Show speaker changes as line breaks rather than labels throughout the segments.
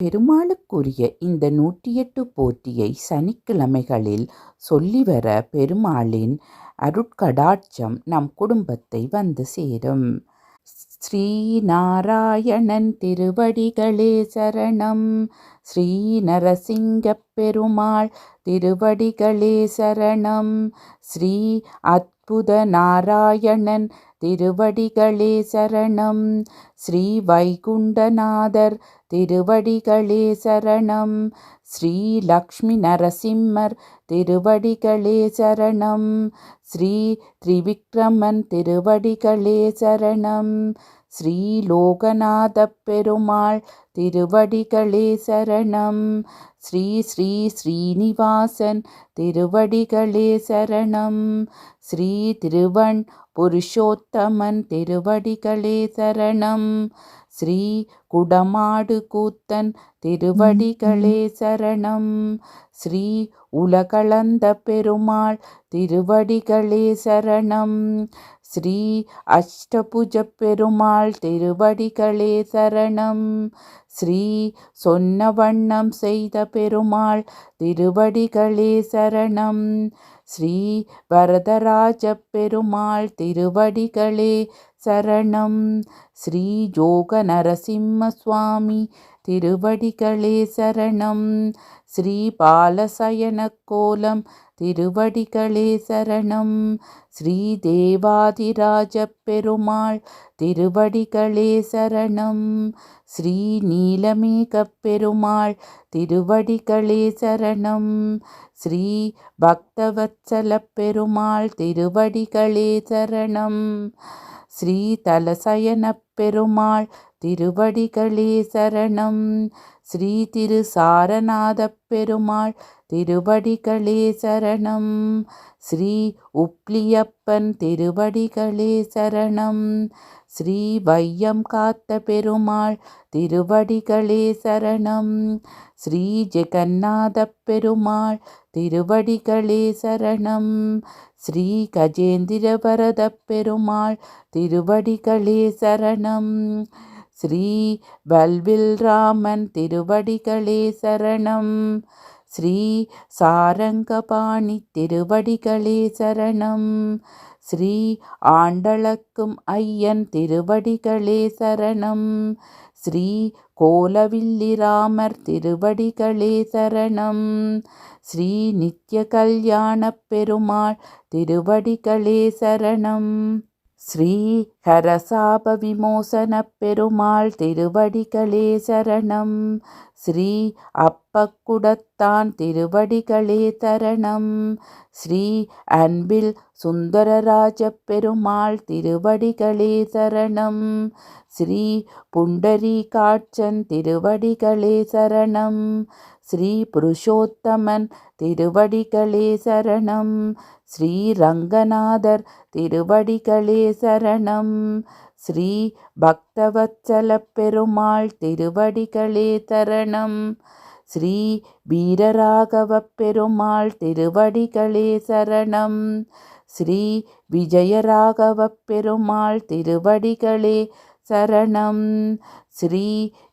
பெருமாளுக்குரிய இந்த நூற்றி எட்டு போற்றியை சனிக்கிழமைகளில் சொல்லிவர பெருமாளின் அருட்கடாட்சம் நம் குடும்பத்தை வந்து சேரும். ஸ்ரீநாராயணன் திருவடிகளே சரணம். ஸ்ரீ நரசிங்கப் பெருமாள் திருவடிகளே சரணம். ஸ்ரீ அத் அற்புத நாராயணன் திருவடிகளே சரணம். ஸ்ரீ வைகுண்டநாதர் திருவடிகளே சரணம். ஸ்ரீ லக்ஷ்மி நரசிம்மர் திருவடிகளே சரணம். ஸ்ரீ திரிவிக்ரமன் திருவடிகளே சரணம். ஸ்ரீலோகநாத பெருமாள் திருவடிகளே சரணம். ஸ்ரீ ஸ்ரீ ஸ்ரீனிவாசன் திருவடிகளே சரணம். ஸ்ரீ திருவண் புருஷோத்தமன் திருவடிகளே சரணம். ஸ்ரீ குடமாடு கூத்தன் திருவடிகளே சரணம். ஸ்ரீ உலகளந்த பெருமாள் திருவடிகளே சரணம். ஸ்ரீ அஷ்டபுஜ பெருமாள் திருவடிகளே சரணம். ஸ்ரீ சொன்ன வண்ணம் செய்த பெருமாள் திருவடிகளே சரணம். ஸ்ரீ வரதராஜ பெருமாள் திருவடிகளே சரணம். ஸ்ரீ ஜோக நரசிம்ம சுவாமி திருவடிகளே சரணம். ஸ்ரீ பாலசயன கோலம் திருவடிகளே சரணம். ஸ்ரீ தேவாதிராஜ பெருமாள் திருவடிகளே சரணம். ஸ்ரீ நீலமேக பெருமாள் திருவடிகளே சரணம். ஸ்ரீ பக்தவத்சல பெருமாள் திருவடிகளே சரணம். ஸ்ரீ தலசயன பெருமாள் திருவடிகளே சரணம். ஸ்ரீ திரு சாரநாத பெருமாள் திருவடிகளே சரணம். ஸ்ரீ உப்ளியப்பன் திருவடிகளே சரணம். ஸ்ரீ வையம் காத்த பெருமாள் திருவடிகளே சரணம். ஸ்ரீ ஜெகநாத பெருமாள் திருவடிகளே சரணம். ஸ்ரீ கஜேந்திர வரத பெருமாள் திருவடிகளே சரணம். ஸ்ரீ வல்வில் ராமன் திருவடிகளே சரணம். ஸ்ரீ சாரங்கபாணி திருவடிகளே சரணம். ஸ்ரீ ஆண்டளக்கும் ஐயன் திருவடிகளே சரணம். ஸ்ரீ கோலவில்லிராமர் திருவடிகளே சரணம். ஸ்ரீ நித்ய கல்யாண பெருமாள் திருவடிகளே சரணம். ஸ்ரீஹரசாப விமோசன பெருமாள் திருவடிகளே சரணம். ஸ்ரீ அப்பக்குடத்தான் திருவடிகளே தரணம். ஸ்ரீ அன்பில் சுந்தரராஜ பெருமாள் திருவடிகளே சரணம் ஸ்ரீ புண்டரி காட்சன் திருவடிகளே சரணம் ஸ்ரீ புருஷோத்தமன் திருவடிகளே சரணம் ஸ்ரீ ரங்கநாதர் திருவடிகளே சரணம் ஸ்ரீ பக்தவத்சல பெருமாள் திருவடிகளே தரணம் ஸ்ரீ வீரராகவ பெருமாள் திருவடிகளே சரணம். ஸ்ரீ விஜயராகவ பெருமாள் திருவடிகளே சரணம். ஸ்ரீ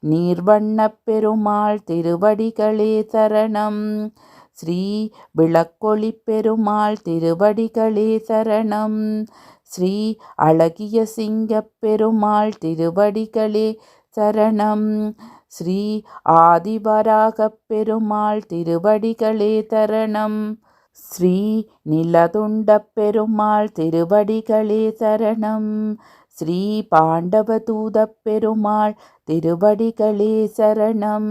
நீர்வண்ண பெருமாள் திருவடிகளே சரணம். ஸ்ரீ விளக்கொளி பெருமாள் திருவடிகளே சரணம். ஸ்ரீ அழகிய சிங்க பெருமாள் திருவடிகளே சரணம். ஸ்ரீ ஆதிவராக பெருமாள் திருவடிகளே தரணம் ஸ்ரீ நிலதுண்ட பெருமாள் திருவடிகளே சரணம். ஸ்ரீ பாண்டவதூத பெருமாள் திருவடிகளே சரணம்.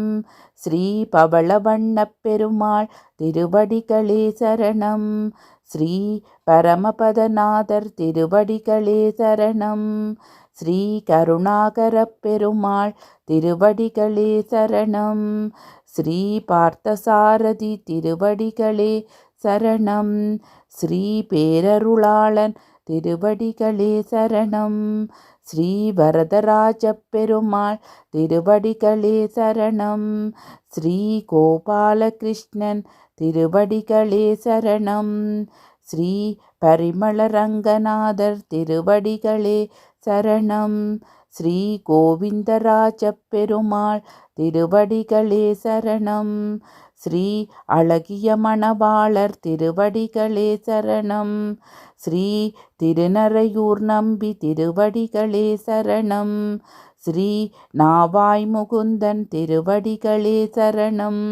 ஸ்ரீ பவளவண்ண பெருமாள் திருவடிகளே சரணம். ஸ்ரீ பரமபதநாதர் திருவடிகளே சரணம். ஸ்ரீ கருணாகர பெருமாள் திருவடிகளே சரணம். ஸ்ரீ பார்த்தசாரதி திருவடிகளே சரணம். ஸ்ரீ பேரருளாளன் திருவடிகளே சரணம். ஸ்ரீ வரதராஜ பெருமாள் திருவடிகளே சரணம். ஸ்ரீ கோபாலகிருஷ்ணன் திருவடிகளே சரணம். ஸ்ரீ பரிமள ரங்கநாதர் திருவடிகளே சரணம். ஸ்ரீ கோவிந்தராஜ பெருமாள் திருவடிகளே சரணம். ஸ்ரீ அழகிய மணவாளர் திருவடிகளே சரணம். ஸ்ரீ திருநறையூர் நம்பி திருவடிகளே சரணம். ஸ்ரீ நாவாய் முகுந்தன் திருவடிகளே சரணம்.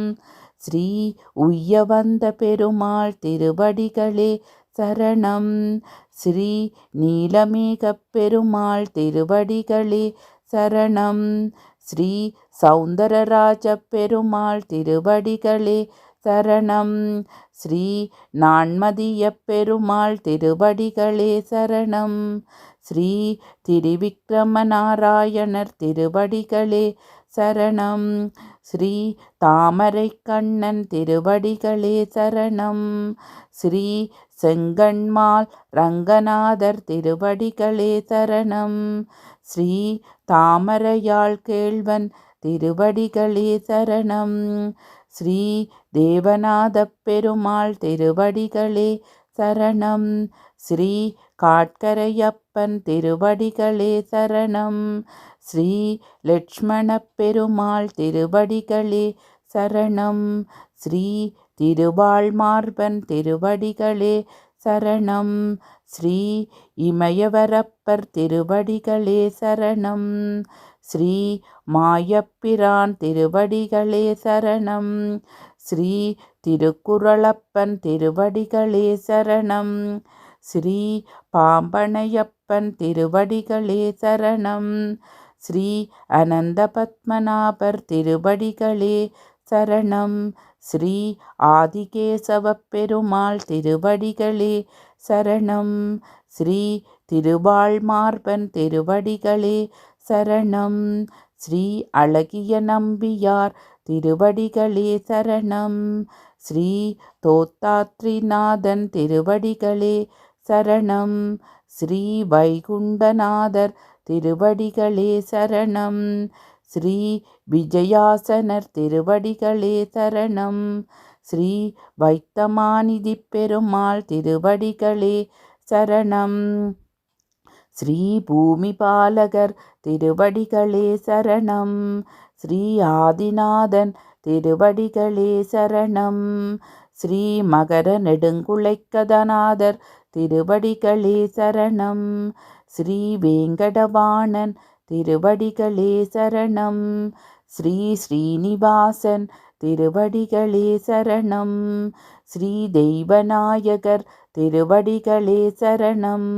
ஸ்ரீ உய்ய வந்த பெருமாள் திருவடிகளே சரணம். ஸ்ரீ நீலமேக பெருமாள் திருவடிகளே சரணம். ஸ்ரீ சௌந்தரராஜ பெருமாள் திருவடிகளே சரணம். ஸ்ரீ நான்மதிய பெருமாள் திருவடிகளே சரணம். ஸ்ரீ திருவிக்ரம நாராயணர் திருவடிகளே சரணம். ஸ்ரீ தாமரை கண்ணன் திருவடிகளே சரணம். ஸ்ரீ செங்கண்மால் ரங்கநாதர் திருவடிகளே சரணம். ஸ்ரீ தாமரையாள் கேழ்வன் திருவடிகளே சரணம். ஸ்ரீ தேவநாத பெருமாள் திருவடிகளே சரணம். ஸ்ரீ காட்கரையப்பன் திருவடிகளே சரணம். ஸ்ரீ லட்சுமண பெருமாள் திருவடிகளே சரணம். ஸ்ரீ திருவாழ்மார்பன் திருவடிகளே சரணம். ஸ்ரீ இமயவரப்பர் திருவடிகளே சரணம். ஸ்ரீ மாயப்பிரான் திருவடிகளே சரணம். ஸ்ரீ திருக்குறளப்பன் திருவடிகளே சரணம். ஸ்ரீ பாம்பனையப்பன் திருவடிகளே சரணம். ஸ்ரீ அனந்த பத்மநாபர் திருவடிகளே சரணம். ஸ்ரீ ஆதிகேசவ பெருமாள் திருவடிகளே சரணம். ஸ்ரீ திருவாழ்மார்பன் திருவடிகளே சரணம். ஸ்ரீ அழகிய நம்பியார் திருவடிகளே சரணம். ஸ்ரீ தோத்தாத்ரிநாதன் திருவடிகளே சரணம். ஸ்ரீ வைகுண்டநாதர் திருவடிகளே சரணம். ஸ்ரீ விஜயாசனர் திருவடிகளே சரணம். ஸ்ரீ வைத்தமாநிதி பெருமாள் திருவடிகளே சரணம். ஸ்ரீ பூமிபாலகர் திருவடிகளே சரணம். ஸ்ரீ ஆதிநாதன் திருவடிகளே சரணம். ஸ்ரீ மகர நெடுங்குழைக்கதநாதர் திருவடிகளே சரணம். ஸ்ரீ வேங்கடவாணன் திருவடிகளே சரணம். ஸ்ரீ ஸ்ரீனிவாசன் திருவடிகளே சரணம். ஸ்ரீ தெய்வநாயகர் திருவடிகளே சரணம்.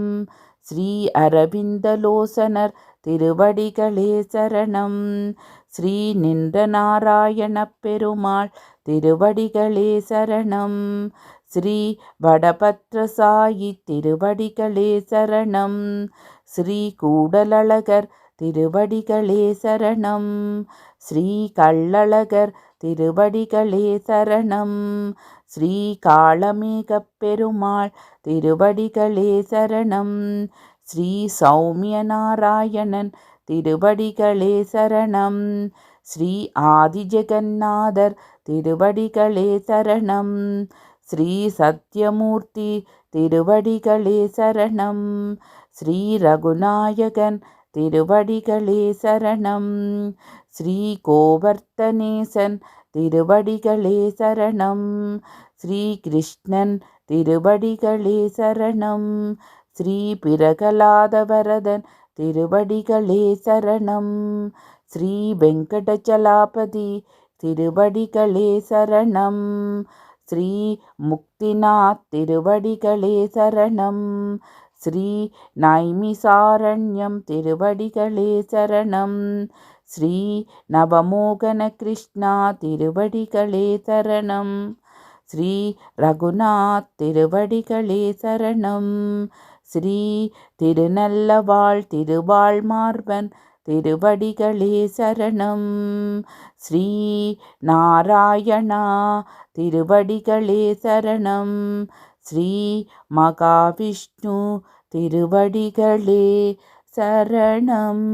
ஸ்ரீ அரவிந்தலோசனர் திருவடிகளே சரணம். ஸ்ரீ நின்ற நாராயண பெருமாள் திருவடிகளே சரணம். ஸ்ரீ வடபத்ரசாயி திருவடிகளே சரணம். ஸ்ரீ கூடலழகர் திருவடிகளே சரணம். ஸ்ரீ கள்ளழகர் திருவடிகளே சரணம். ஸ்ரீ காளமேகப் பெருமாள் திருவடிகளே சரணம். ஸ்ரீ சௌமிய நாராயணன் திருவடிகளே சரணம். ஸ்ரீ ஆதிஜெகநாதர் திருவடிகளே சரணம். ஸ்ரீ சத்யமூர்த்தி திருவடிகளே சரணம். ஸ்ரீ ரகுநாயகன் திருவடிகளே சரணம். ஸ்ரீ கோவர்த்தனேசன் திருவடிகளே சரணம். ஸ்ரீ கிருஷ்ணன் திருவடிகளே சரணம். ஸ்ரீ பிரகலாதவரதன் திருவடிகளே சரணம். ஸ்ரீ வெங்கடச்சலாபதி திருவடிகளே சரணம். ஸ்ரீ முக்திநாத் திருவடிகளே சரணம். ஸ்ரீ நைமிசாரண்யம் திருவடிகளே சரணம். ஸ்ரீ நவமோகன கிருஷ்ணா திருவடிகளே சரணம். ஸ்ரீ ரகுநாத் திருவடிகளே சரணம். ஸ்ரீ திருநல்லவாள் திருவாள் மார்பன் திருவடிகளே சரணம். ஸ்ரீ நாராயணா திருவடிகளே சரணம். ஸ்ரீ மகாவிஷ்ணு திருவடிகளே சரணம்